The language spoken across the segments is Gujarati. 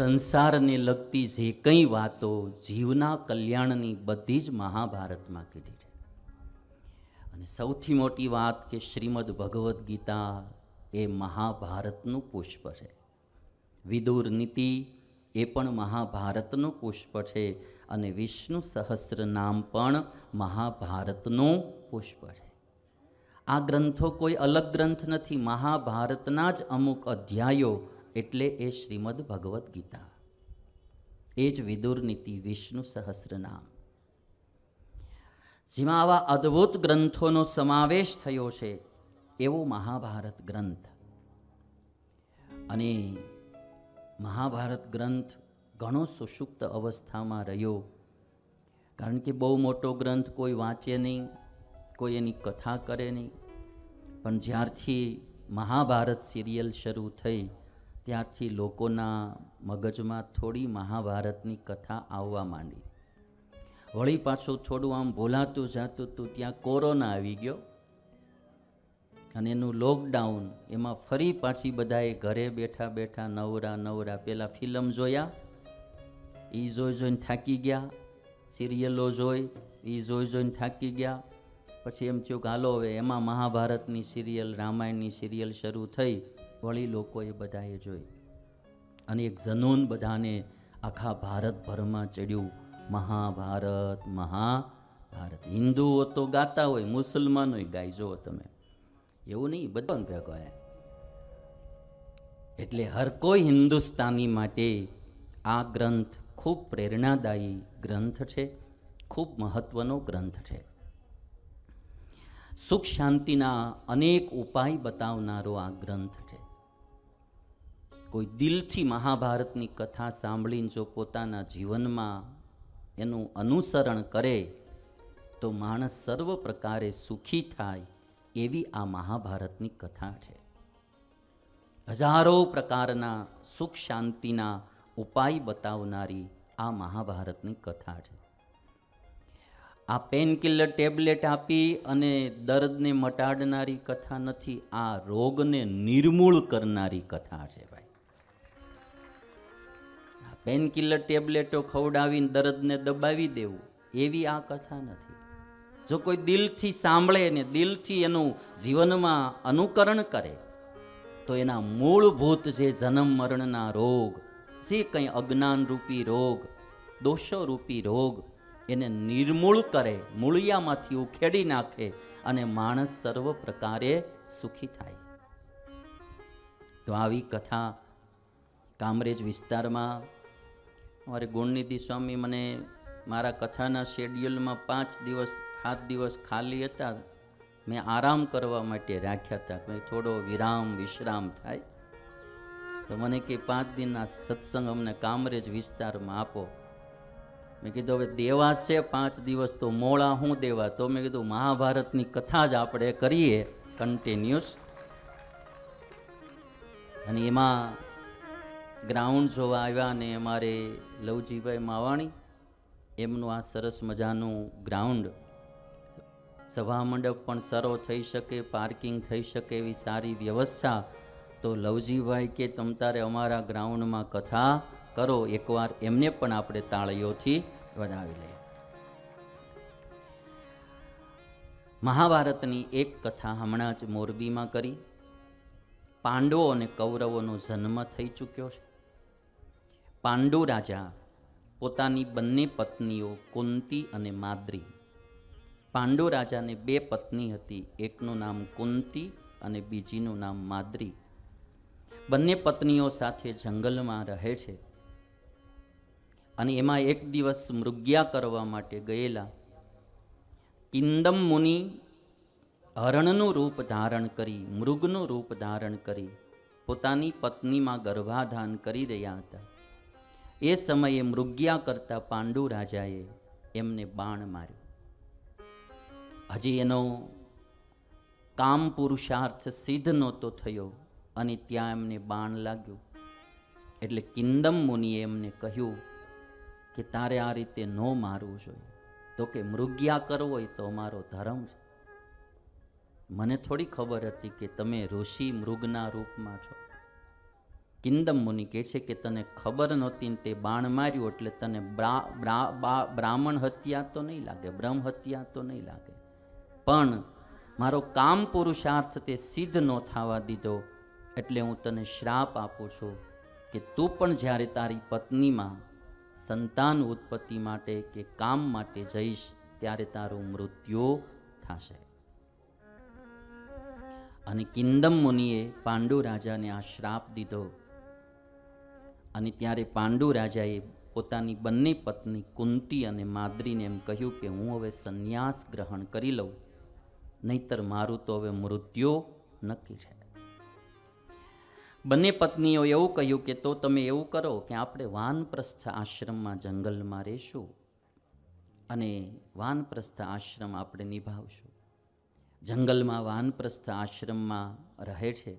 સંસારને લગતી જે કંઈ વાતો જીવના કલ્યાણની બધી જ મહાભારતમાં કીધી છે. અને સૌથી મોટી વાત કે શ્રીમદ ભગવદ્ ગીતા એ મહાભારતનું પુષ્પ છે. વિદુર નીતિ એ પણ મહાભારતનું પુષ્પ છે અને વિષ્ણુ સહસ્ર નામ પણ મહાભારતનું પુષ્પ છે. આ ગ્રંથો કોઈ અલગ ગ્રંથ નથી, મહાભારતના જ અમુક અધ્યાયો એટલે એ શ્રીમદ ભગવદ્ ગીતા. એ જ વિદુર નીતિ વિષ્ણુ સહસ્રનામ. જેમાં આવા અદ્ભુત ગ્રંથોનો સમાવેશ થયો છે એવો મહાભારત ગ્રંથ. અને મહાભારત ગ્રંથ ઘણો સુષુપ્ત અવસ્થામાં રહ્યો, કારણ કે બહુ મોટો ગ્રંથ કોઈ વાંચે નહીં, કોઈ એની કથા કરે નહીં. પણ જ્યારથી મહાભારત સિરિયલ શરૂ થઈ ત્યારથી લોકોના મગજમાં થોડી મહાભારતની કથા આવવા માંડી. વળી પાછું થોડું આમ ભૂલાતું જાતું હતું ત્યાં કોરોના આવી ગયો અને એનું લોકડાઉન એમાં ફરી પાછી બધાએ ઘરે બેઠા બેઠા નવરા નવરા પહેલાં ફિલ્મ જોયા એ જોઈ જોઈને થાકી ગયા સિરિયલો જોઈ એ જોઈ જોઈને થાકી ગયા, પછી એમ થયું કે હાલો હવે એમાં મહાભારતની સિરિયલ રામાયણની સિરિયલ શરૂ થઈ વળી લોકોએ બધાએ જોઈ. અને એક જનૂન બધાને આખા ભારતભરમાં ચડ્યું. મહાભારત મહાભારત. હિન્દુઓ તો ગાતા હોય, મુસલમાનો ગાય. જુઓ તમે. એવું નહીં, બધા ભેગો એટલે હર કોઈ હિન્દુસ્તાની માટે આ ગ્રંથ ખૂબ પ્રેરણાદાયી ગ્રંથ છે, ખૂબ મહત્વનો ગ્રંથ છે. સુખ શાંતિના અનેક ઉપાય બતાવનારો આ ગ્રંથ કોઈ દિલથી મહાભારતની કથા સાંભળીને જો પોતાના જીવનમાં એનું અનુસરણ કરે, તો માણસ સર્વ પ્રકારે સુખી થાય એવી આ મહાભારતની કથા છે. હજારો પ્રકારના સુખ શાંતિના ઉપાય બતાવનારી આ મહાભારતની કથા છે. આ પેનકિલર ટેબ્લેટ આપી અને દર્દને મટાડનારી કથા નથી, આ રોગને નિર્મૂળ કરનારી કથા છે ભાઈ. પેનકિલર ટેબ્લેટો ખવડાવીને દર્દને દબાવી દેવું, એવી આ કથા નથી. જો કોઈ દિલથી સાંભળે ને દિલથી એનું જીવનમાં અનુકરણ કરે, તો એના મૂળભૂત જે જન્મ મરણના રોગ, જે કંઈ અજ્ઞાન રૂપી રોગ, દોષોરૂપી રોગ, એને નિર્મૂળ કરે, મૂળિયામાંથી ઉખેડી નાખે અને માણસ સર્વ પ્રકારે સુખી થાય. તો આવી કથા કામરેજ વિસ્તારમાં અમારે ગુણનિધિ સ્વામી મને મારા કથાના શેડ્યુલમાં પાંચ દિવસ, સાત દિવસ ખાલી હતા. મેં આરામ કરવા માટે રાખ્યા હતા. કે થોડો વિરામ, વિશ્રામ થાય. તો મને કે પાંચ દિનના સત્સંગ અમને કામરેજ વિસ્તારમાં આપો. મેં કીધું, હવે દેવા છે પાંચ દિવસ, તો મોળા હું દેવા? તો મેં કીધું, મહાભારતની કથા જ આપણે કરીએ કન્ટિન્યુઅસ અને એમાં ગ્રાઉન્ડ જોવા આવ્યા અને અમારે લવજીભાઈ માવાણી, એમનું આ સરસ મજાનું ગ્રાઉન્ડ, સભા મંડપ પણ સરો થઈ શકે, પાર્કિંગ થઈ શકે એવી સારી વ્યવસ્થા. તો લવજીભાઈ કે તમ તારે અમારા ગ્રાઉન્ડમાં કથા કરો, એકવાર એમને પણ આપણે તાળીઓથી વધાવી લઈએ. મહાભારતની એક કથા હમણાં જ મોરબીમાં કરી. પાંડવો અને કૌરવોનો જન્મ થઈ ચૂક્યો છે. પાંડુ રાજા પોતાની બંને પત્નીઓ કુંતી અને માદ્રી. પાંડુ રાજાને બે પત્ની હતી, એકનું નામ કુંતી અને બીજીનું નામ માદ્રી. બંને પત્નીઓ સાથે જંગલમાં રહે છે અને એમાં એક દિવસ મૃગ્યા કરવા માટે ગયેલા. કિંદમ મુનિ હરણનું રૂપ ધારણ કરી, મૃગનું રૂપ ધારણ કરી, પોતાની પત્નીમાં ગર્ભાધાન કરી રહ્યા હતા. એ સમયે મૃગ્યા કરતા પાંડુ રાજાએ એમને બાણ માર્યો. હજી એનો કામ પુરુષાર્થ સિદ્ધ નહોતો થયો અને ત્યાં એમને બાણ લાગ્યું. એટલે કિંદમ મુનિએ એમને કહ્યું કે તારે આ રીતે ન મારવું જોઈએ. તો કે મૃગ્યા કરવો હોય તો અમારો ધર્મ છે. મને થોડી ખબર હતી કે તમે ઋષિ મૃગના રૂપમાં છો. કિંદમ મુનિ કહે છે કે તને ખબર નહોતી તે બાણ માર્યું એટલે તને બ્રાહ્મણ હત્યા તો નહીં લાગે, બ્રહ્મ હત્યા તો નહીં લાગે. પણ મારો કામ પુરુષાર્થ તે સિદ્ધ ન થવા દીધો એટલે હું તને શ્રાપ આપું છું કે તું પણ જ્યારે તારી પત્નીમાં સંતાન ઉત્પત્તિ માટે કે કામ માટે જઈશ, ત્યારે તારું મૃત્યુ થશે. અને કિંદમ મુનિએ પાંડુ રાજાને આ શ્રાપ દીધો અને ત્યારે પાંડુ રાજાએ પોતાની બંને પત્ની કુંતી અને માદ્રીને એમ કહ્યું કે હું હવે સંન્યાસ ગ્રહણ કરી લઉં, નહીતર મારું તો હવે મૃત્યુ નક્કી છે. બંને પત્નીઓ એવું કહ્યું કે તો તમે એવું કરો કે આપણે વાનપ્રસ્થ આશ્રમમાં જંગલમાં રહેશું અને વાનપ્રસ્થ આશ્રમ આપણે નિભાવશું. જંગલમાં વાનપ્રસ્થ આશ્રમમાં રહે છે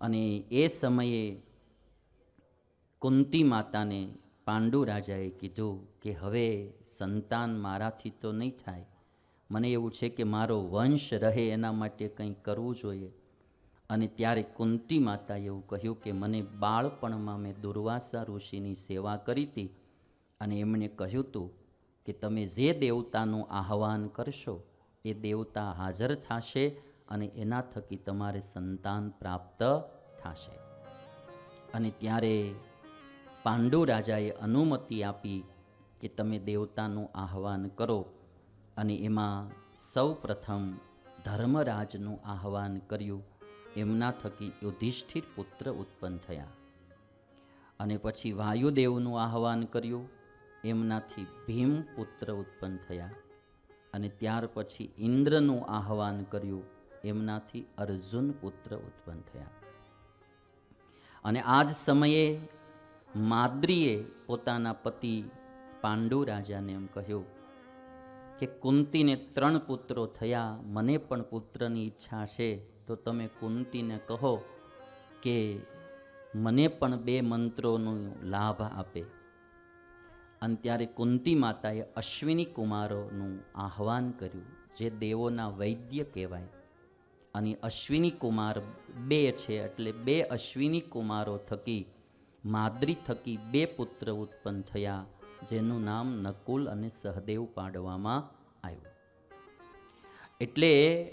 અને એ સમયે કુંતી માતાને પાંડુ રાજાએ કીધું કે, હવે સંતાન મારાથી તો નહીં થાય. મને એવું છે કે મારો વંશ રહે એના માટે કંઈ કરવું જોઈએ. અને ત્યારે કુંતી માતાએ એવું કહ્યું કે, મને બાળપણમાં મેં દુર્વાસા ઋષિની સેવા કરી હતી અને એમણે કહ્યું હતું કે, તમે જે દેવતાનું આહવાન કરશો, એ દેવતા હાજર થશે અને એના થકી તમારે સંતાન પ્રાપ્ત થશે. અને ત્યારે પાંડુ રાજાએ અનુમતિ આપી કે તમે દેવતાનું આહવાન કરો અને એમાં સૌ પ્રથમ ધર્મરાજનું આહવાન કર્યું. એમના થકી યુધિષ્ઠિર પુત્ર ઉત્પન્ન થયા. અને પછી વાયુદેવનું આહવાન કર્યું. એમનાથી ભીમ પુત્ર ઉત્પન્ન થયા. અને ત્યાર પછી ઇન્દ્રનું આહવાન કર્યું. એમનાથી અર્જુન પુત્ર ઉત્પન્ન થયા. અને આ જ સમયે માદ્રીએ પોતાના પતિ પાંડુ રાજાને એમ કહ્યું કે કુંતીને ત્રણ પુત્રો થયા, મને પણ પુત્રની ઈચ્છા છે. તો તમે કુંતીને કહો કે મને પણ બે મંત્રોનો લાભ આપે. અને ત્યારે કુંતી માતાએ અશ્વિની કુમારોનું આહવાન કર્યું, જે દેવોના વૈદ્ય કહેવાય. અને અશ્વિની કુમાર બે છે, એટલે બે અશ્વિની કુમારો થકી માદ્રી થકી બે પુત્ર ઉત્પન્ન થયા, જેનું નામ નકુલ અને સહદેવ પાડવામાં આવ્યું. એટલે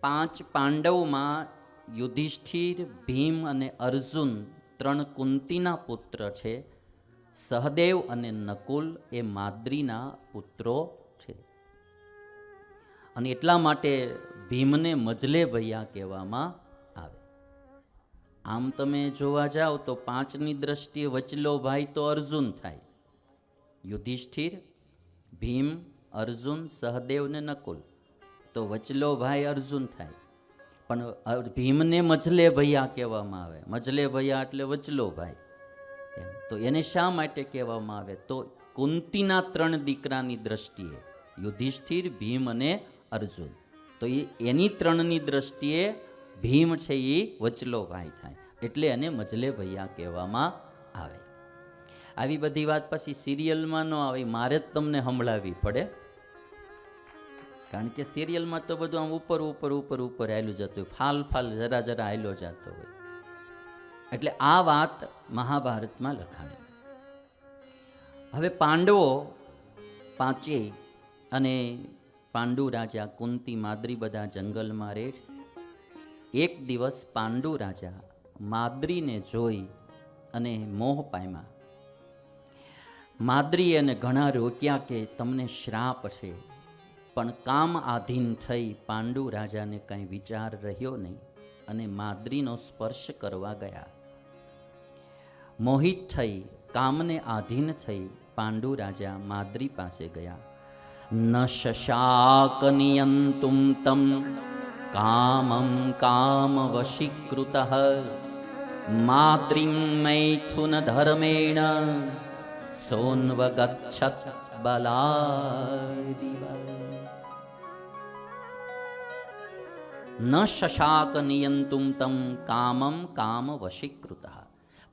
પાંચ પાંડવમાં યુધિષ્ઠિર, ભીમ અને અર્જુન ત્રણ કુંતીના પુત્ર છે. સહદેવ અને નકુલ એ માદ્રીના પુત્રો છે. અને એટલા માટે ભીમને મજલે ભૈયા કહેવામાં આમ તમે જોવા જાઓ તો પાંચની દ્રષ્ટિએ વચલો ભાઈ તો અર્જુન થાય. યુધિષ્ઠિર, ભીમ, અર્જુન, સહદેવ ને નકુલ. તો વચલો ભાઈ અર્જુન થાય. પણ ભીમને મજલે ભૈયા કહેવામાં આવે. મજલે ભૈયા એટલે વચલો ભાઈ. એમ. તો એને શા માટે કહેવામાં આવે? તો કુંતીના ત્રણ દીકરાની દ્રષ્ટિએ, યુધિષ્ઠિર, ભીમ અને અર્જુન. તો એ, એની ત્રણની દ્રષ્ટિએ ભીમ છે એ વચલો ભાઈ થાય. એટલે એને મજલે ભૈયા કહેવામાં આવે. આવી બધી વાત પછી સિરિયલમાં ન આવે, મારે જ તમને સંભળાવી પડે. કારણ કે સિરિયલમાં તો બધું આમ ઉપર ઉપર ઉપર ઉપર આવેલું જતું હોય. ફાલ ફાલ, જરા જરા આવેલો જતો હોય. એટલે આ વાત મહાભારતમાં લખાણી. હવે પાંડવો પાંચે અને પાંડુ રાજા કુંતી, માદ્રી બધા જંગલમાં રહે છે. એક દિવસ પાંડુ રાજા માદ્રીને જોઈ અને મોહ પામ્યા. માદ્રી એને ઘણા રોક્યા કે તમને શ્રાપ છે, પણ કામ આધીન થઈ પાંડુ રાજાને કંઈ વિચાર રહ્યો નહીં અને માદ્રીનો સ્પર્શ કરવા ગયા. મોહિત થઈ, કામને આધીન થઈ પાંડુ રાજા માદ્રી પાસે ગયા. ન શશાક નિયંતુમ તમ કામમ કામ વશીકૃત માદ્રીમ મૈથુન ધર્મેણ સોન્વગચ્છત બલા ન શશાક નિયંતુમ તમ કામમ કામ વશીકૃત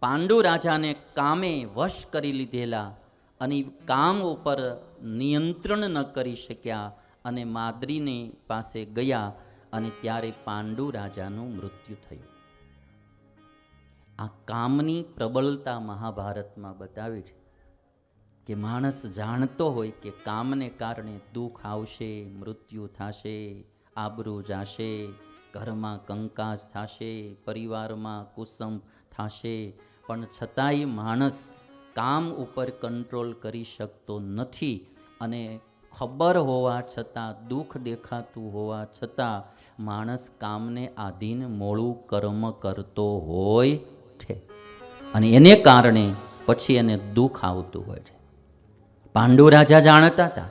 પાંડુ રાજાને કામે વશ કરી લીધેલા અને કામ ઉપર નિયંત્રણ ન કરી શક્યા અને માદ્રીની પાસે ગયા અને ત્યારે પાંડુ રાજાનું મૃત્યુ થયું. આ કામની પ્રબળતા મહાભારતમાં બતાવી છે કે માણસ જાણતો હોય કે કામને કારણે દુઃખ આવશે, મૃત્યુ થશે, આબરૂ જાશે, ઘરમાં કંકાસ થશે, પરિવારમાં કુસમ થશે, પણ છતાંય માણસ કામ ઉપર કંટ્રોલ કરી શકતો નથી અને ખબર હોવા છતાં, દુઃખ દેખાતું હોવા છતાં, માણસ કામને આધીન મોળું કર્મ કરતો હોય છે. અને એને કારણે પછી એને દુઃખ આવતું હોય છે. પાંડુ રાજા જાણતા હતા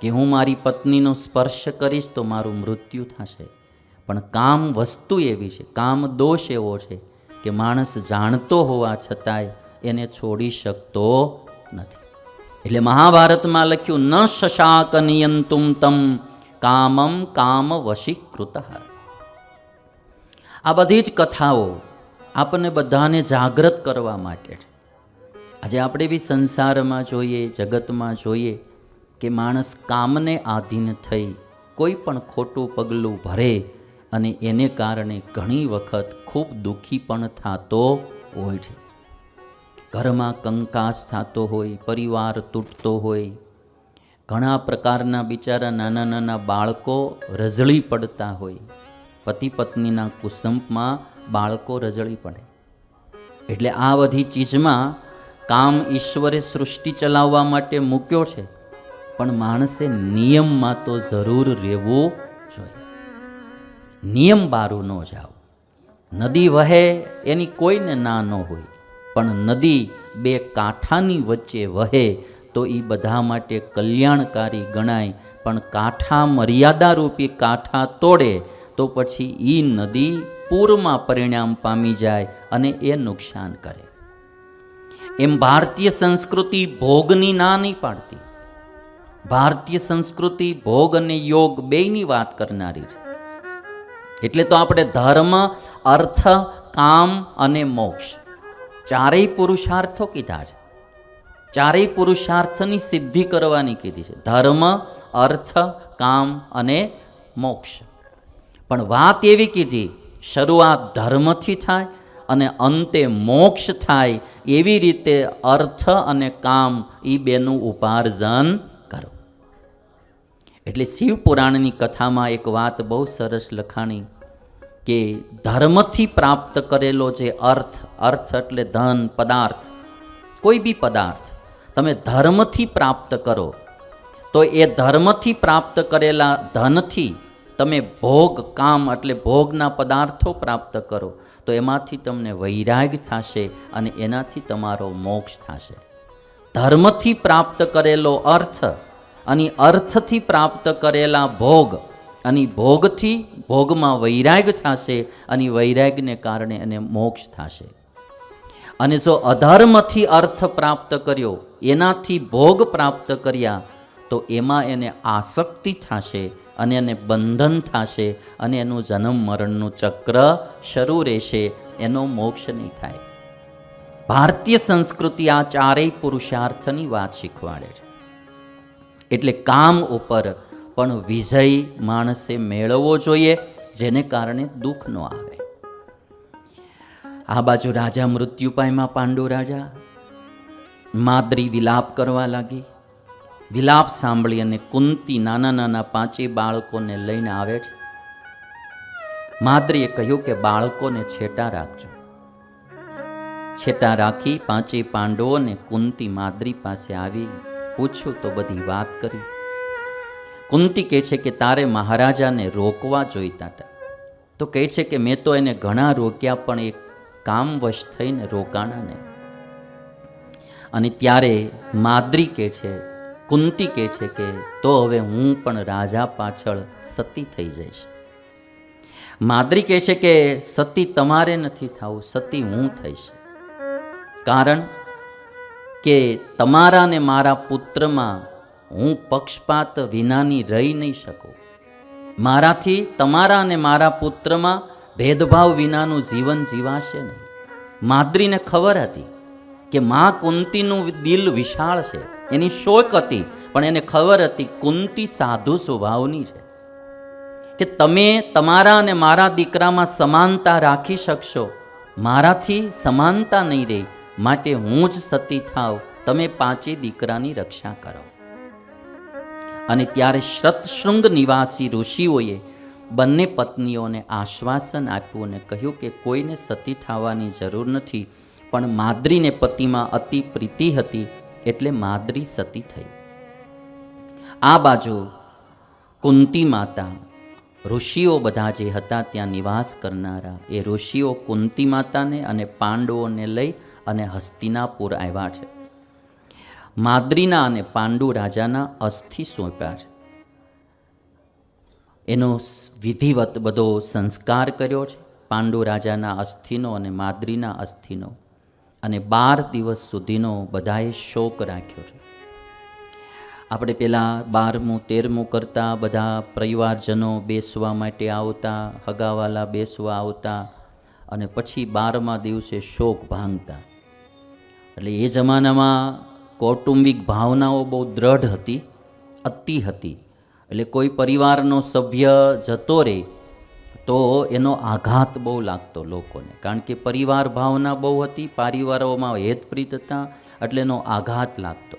કે હું મારી પત્નીનો સ્પર્શ કરીશ તો મારું મૃત્યુ થશે. પણ કામ વસ્તુ એવી છે, કામ દોષ એવો છે કે માણસ જાણતો હોવા છતાંય એને છોડી શકતો નથી. એટલે મહાભારતમાં લખ્યું, ન શશાક નિયંતુમ તમ કામમ કામ વશીકૃત આ બધી જ કથાઓ આપણને બધાને જાગૃત કરવા માટે છે. આજે આપણે બી સંસારમાં જોઈએ, જગતમાં જોઈએ કે માણસ કામને આધીન થઈ કોઈ પણ ખોટું પગલું ભરે અને એને કારણે ઘણી વખત ખૂબ દુઃખી પણ થતો હોય છે. ઘરમાં કંકાસ થતો હોય, પરિવાર તૂટતો હોય, ઘણા પ્રકારના બિચારા નાના નાના બાળકો રઝળી પડતા હોય. પતિ પત્નીના કુસંપમાં બાળકો રઝળી પડે. એટલે આ બધી ચીજમાં કામ ઈશ્વરે સૃષ્ટિ ચલાવવા માટે મૂક્યો છે, પણ માણસે નિયમમાં તો જરૂર રહેવું જોઈએ. નિયમ બારું ન જાઓ. નદી વહે એની કોઈને ના ન હોય. પણ નદી બે કાંઠાની વચ્ચે વહે, તો એ બધા માટે કલ્યાણકારી ગણાય. પણ કાંઠા મર્યાદારૂપી કાંઠા તોડે, તો પછી એ નદી પૂરમાં પરિણામ પામી જાય અને એ નુકસાન કરે. એમ ભારતીય સંસ્કૃતિ ભોગની ના નહીં પાડતી. ભારતીય સંસ્કૃતિ ભોગ અને યોગ બેયની વાત કરનારી છે. એટલે તો આપણે ધર્મ, અર્થ, કામ અને મોક્ષ ચારેય પુરુષાર્થો કીધા છે. ચારેય પુરુષાર્થની સિદ્ધિ કરવાની કીધી છે. ધર્મ, અર્થ, કામ અને મોક્ષ. પણ વાત એવી કીધી, શરૂઆત ધર્મથી થાય અને અંતે મોક્ષ થાય એવી રીતે અર્થ અને કામ એ બેનું ઉપાર્જન કરો. એટલે શિવ પુરાણની કથામાં એક વાત બહુ સરસ લખાણી કે ધર્મથી પ્રાપ્ત કરેલો જે અર્થ અર્થ એટલે ધન, પદાર્થ, કોઈ બી પદાર્થ, તમે ધર્મથી પ્રાપ્ત કરો, તો એ ધર્મથી પ્રાપ્ત કરેલા ધનથી તમે ભોગ, કામ એટલે ભોગના પદાર્થો પ્રાપ્ત કરો, તો એમાંથી તમને વૈરાગ થશે અને એનાથી તમારો મોક્ષ થશે. ધર્મથી પ્રાપ્ત કરેલો અર્થ અને અર્થથી પ્રાપ્ત કરેલા ભોગ અને ભોગથી ભોગમાં વૈરાગ થશે અને વૈરાગને કારણે એને મોક્ષ થશે. અને જો અધર્મથી અર્થ પ્રાપ્ત કર્યો, એનાથી ભોગ પ્રાપ્ત કર્યા, તો એમાં એને આસક્તિ થશે અને એને બંધન થશે અને એનું જન્મ મરણનું ચક્ર શરૂ રહેશે, એનો મોક્ષ નહીં થાય. ભારતીય સંસ્કૃતિ આ ચારેય પુરુષાર્થની વાત શીખવાડે છે. એટલે કામ ઉપર પણ વિજય માણસે મેળવવો જોઈએ, જેને કારણે દુઃખ ન આવે. આ બાજુ રાજા મૃત્યુ પાયમાં પાંડુ રાજા. માદ્રી વિલાપ કરવા લાગી. વિલાપ સાંભળી અને કુંતી નાના નાના પાંચે બાળકોને લઈને આવે છે. માદ્રીએ કહ્યું કે બાળકોને છેટા રાખજો. છેટા રાખી પાંચે પાંડવોને કુંતી માદ્રી પાસે આવી. પૂછ્યું તો બધી વાત કરી. કુંતી કહે છે કે તારે મહારાજાને રોકવા જોઈતા હતા. તો કહે છે કે મેં તો એને ઘણા રોક્યા, પણ એક કામવશ થઈને રોકાણા ને અને ત્યારે માદ્રી કહે છે, કુંતી કહે છે કે તો હવે હું પણ રાજા પાછળ સતી થઈ જઈશ. માદ્રી કહે છે કે સતી તમારે નથી થવું, સતી હું થઈશ. કારણ કે તમારા ને મારા પુત્રમાં હું પક્ષપાત વિનાની રહી નહીં શકું. મારાથી તમારા અને મારા પુત્રમાં ભેદભાવ વિનાનું જીવન જીવાશે નહીં. માદ્રીને ખબર હતી કે મા કુંતીનું દિલ વિશાળ છે. એની શોક હતી, પણ એને ખબર હતી કુંતી સાધુ સ્વભાવની છે. કે તમે તમારા અને મારા દીકરામાં સમાનતા રાખી શકશો. મારાથી સમાનતા નહીં રહે, માટે હું જ સતી થાવ તમે પાંચે દીકરાની રક્ષા કરો. અને ત્યારે શ્રતશૃંગ નિવાસી ઋષિઓએ બંને પત્નીઓને આશ્વાસન આપ્યું અને કહ્યું કે કોઈને સતી થવાની જરૂર નથી, પણ માદ્રીને પતિમાં અતિ પ્રીતિ હતી એટલે માદ્રી સતી થઈ. આ બાજુ કુંતી માતા ઋષિઓ બધા જે હતા ત્યાં નિવાસ કરનારા, એ ઋષિઓ કુંતી માતાને અને પાંડવોને લઈ અને હસ્તિનાપુર આવ્યા છે. માદ્રીના અને પાંડુ રાજાના અસ્થિ સોંપ્યા છે. એનો વિધિવત બધો સંસ્કાર કર્યો છે પાંડુ રાજાના અસ્થિનો અને માદ્રીના અસ્થિનો અને બાર દિવસ સુધીનો બધાએ શોક રાખ્યો છે. આપણે પહેલાં બારમું, તેરમું કરતા બધા પરિવારજનો બેસવા માટે આવતા, હગાવાલા બેસવા આવતા અને પછી બારમા દિવસે શોક ભાંગતા. એટલે એ જમાનામાં કૌટુંબિક ભાવનાઓ બહુ દ્રઢ હતી, અતિ હતી. એટલે કોઈ પરિવારનો સભ્ય જતો રહે તો એનો આઘાત બહુ લાગતો લોકોને. કારણ કે પરિવાર ભાવના બહુ હતી, પરિવારોમાં હેતપ્રીત હતા, એટલે એનો આઘાત લાગતો.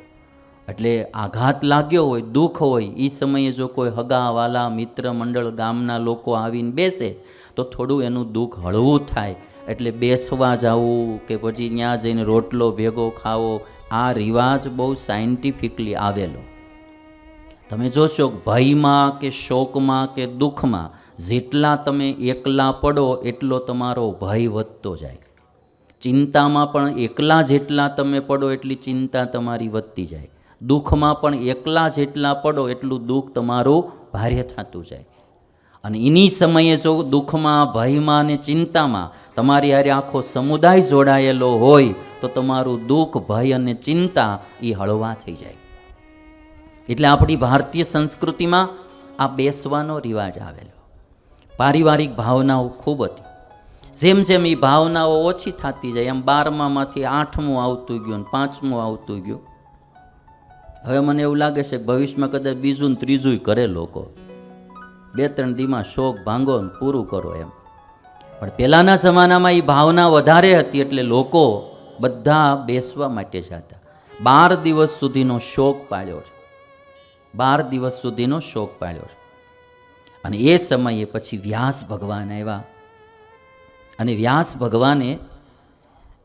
એટલે આઘાત લાગ્યો હોય, દુઃખ હોય એ સમયે જો કોઈ હગાવાલા, મિત્ર મંડળ ગામના લોકો આવીને બેસે, તો થોડું એનું દુઃખ હળવું થાય. એટલે બેસવા જવું કે પછી ત્યાં જઈને રોટલો ભેગો ખાવો આ રિવાજ બહુ સાયન્ટિફિકલી આવેલો. તમે જોશો ભયમાં કે શોકમાં કે દુઃખમાં જેટલા તમે એકલા પડો એટલો તમારો ભય વધતો જાય. ચિંતામાં પણ એકલા જેટલા તમે પડો એટલી ચિંતા તમારી વધતી જાય. દુઃખમાં પણ એકલા જેટલા પડો એટલું દુઃખ તમારું ભારે થતું જાય. અને એની સમયે જો દુઃખમાં, ભયમાં અને ચિંતામાં તમારી હારે આખો સમુદાય જોડાયેલો હોય તો તમારું દુઃખ, ભય અને ચિંતા એ હળવા થઈ જાય. એટલે આપણી ભારતીય સંસ્કૃતિમાં આ બેસવાનો રિવાજ આવેલો. પારિવારિક ભાવનાઓ ખૂબ હતી. જેમ જેમ એ ભાવનાઓ ઓછી થતી જાય એમ બારમામાંથી આઠમું આવતું ગયું ને પાંચમું આવતું ગયું. હવે મને એવું લાગે છે ભવિષ્યમાં કદાચ બીજું ને ત્રીજું કરે લોકો. બે ત્રણ દીમાં શોખ ભાંગો ને પૂરું કરો એમ. પણ પહેલાંના જમાનામાં એ ભાવના વધારે હતી એટલે લોકો બધા બેસવા માટે જતા બાર દિવસ સુધીનો શોક પાડ્યો છે. બાર દિવસ સુધીનો શોક પાડ્યો છે. અને એ સમયે પછી વ્યાસ ભગવાન આવ્યા. અને વ્યાસ ભગવાને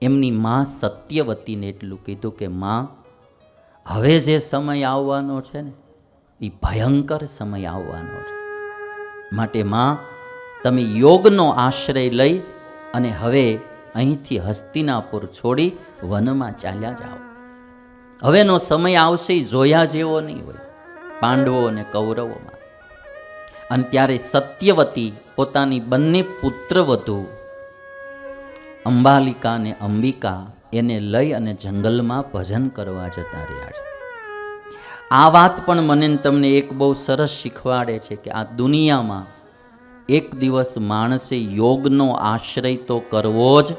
એમની મા સત્યવતીને એટલું કીધું કે, માં, હવે જે સમય આવવાનો છે ને એ ભયંકર સમય આવવાનો છે. માટે માં, તમે યોગનો આશ્રય લઈ અને હવે અહીંથી હસ્તિનાપુર છોડી વનમાં ચાલ્યા જાઓ. હવેનો સમય આવશે જોયા જેવો નહીં હોય, પાંડવો અને કૌરવોમાં. અને ત્યારે સત્યવતી પોતાની બંને પુત્રવધુ, અંબાલિકા અને અંબિકા, એને લઈ અને જંગલમાં ભજન કરવા જતા રહ્યા છે. આ વાત પણ મને તમને એક બહુ સરસ શીખવાડે છે કે આ દુનિયામાં એક દિવસ માણસે યોગનો આશ્રય તો કરવો જ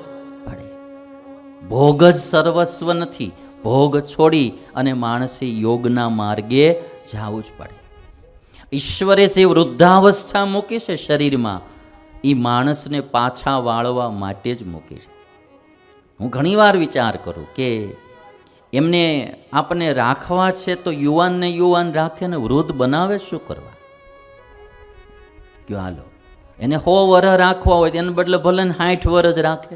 ભોગ જ સર્વસ્વ નથી, ભોગ છોડી અને માણસે યોગના માર્ગે જવું જ પડે. ઈશ્વરે જે વૃદ્ધાવસ્થા મૂકી છે શરીરમાં એ માણસને પાછા વાળવા માટે જ મૂકી છે. હું ઘણીવાર વિચાર કરું કે એમને આપણને રાખવા છે તો યુવાનને યુવાન રાખે ને વૃદ્ધ બનાવે શું કરવા? કયો હાલો, એને હો વરહ રાખવા હોય એને બદલે ભલે ને સાઠ વરસ રાખે.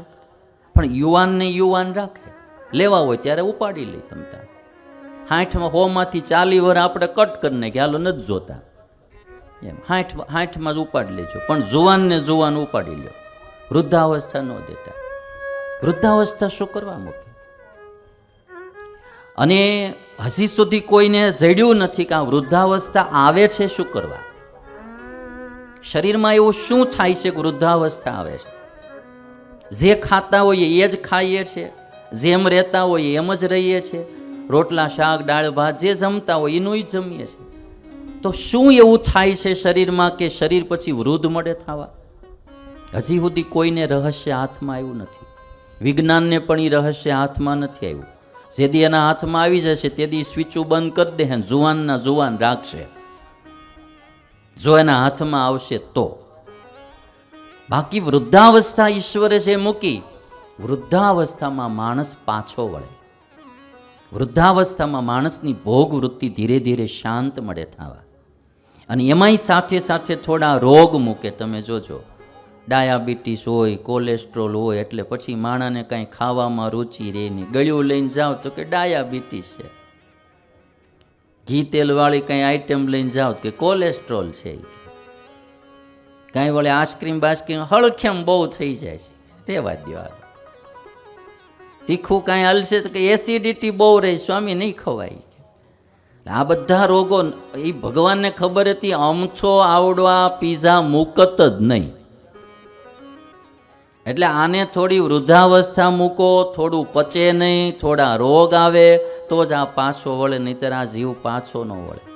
પણ યુવાનને યુવાન રાખે. લેવા હોય ત્યારે ઉપાડી લે તમ તાર. હાઠમાં હોમાંથી ચાલી વર આપણે કટ કરી નાખી હાલો નથી જોતા. એમ, હાઠ, હાઠમાં જ ઉપાડી લેજો. પણ જુવાનને જુવાન ઉપાડી લ્યો. વૃદ્ધાવસ્થા ન દેતા. વૃદ્ધાવસ્થા શું કરવા મૂકે? અને હજી સુધી કોઈને જડ્યું નથી કે આ વૃદ્ધાવસ્થા આવે છે શું કરવા? શરીરમાં એવું શું થાય છે કે વૃદ્ધાવસ્થા આવે છે? જે ખાતા હોઈએ એ જ ખાઈએ છીએ જેમ રહેતા હોઈએ એમ જ રહીએ છીએ રોટલા, શાક, દાળ, ભાત જે જમતા હોય એનું જ જમીએ છીએ તો શું એવું થાય છે શરીરમાં કે શરીર પછી વૃદ્ધ મળે થવા? હજી સુધી કોઈને રહસ્ય હાથમાં આવ્યું નથી. વિજ્ઞાનને પણ એ રહસ્ય હાથમાં નથી આવ્યું. જેદી એના હાથમાં આવી જશે તેદી સ્વિચો બંધ કરી દે જુવાનના જુવાન રાખશે. જો એના હાથમાં આવશે તો. બાકી વૃદ્ધાવસ્થા ઈશ્વરે જે મૂકી, વૃદ્ધાવસ્થામાં માણસ પાછો વળે. વૃદ્ધાવસ્થામાં માણસની ભોગ વૃત્તિ ધીરે ધીરે શાંત મળે થવા. અને એમાંય સાથે સાથે થોડા રોગ મૂકે, તમે જોજો. ડાયાબિટીસ હોય, કોલેસ્ટ્રોલ હોય, એટલે પછી માણાને કાંઈ ખાવામાં રુચિ રહે નહીં. ગળ્યું લઈને જાઓ તો કે ડાયાબિટીસ છે. ઘી તેલવાળી કંઈ આઈટમ લઈને જાઓ કે કોલેસ્ટ્રોલ છે કાંઈ વળે આઈસ્ક્રીમ બાસ્ક્રીમ હળખેમ બહુ થઈ જાય છે. રેવા દો આ. તીખું કાંઈ હલશે તો કે એસિડિટી બહુ રહી, સ્વામી નહીં ખવાય. આ બધા રોગો એ ભગવાનને ખબર હતી અમથો આવડવા, પીઝા મૂકત જ નહીં. એટલે આને થોડી વૃદ્ધાવસ્થા મૂકો, થોડું પચે નહીં, થોડા રોગ આવે, તો જ આ પાછો વળે, નહીતર આ જીવ પાછો ન વળે.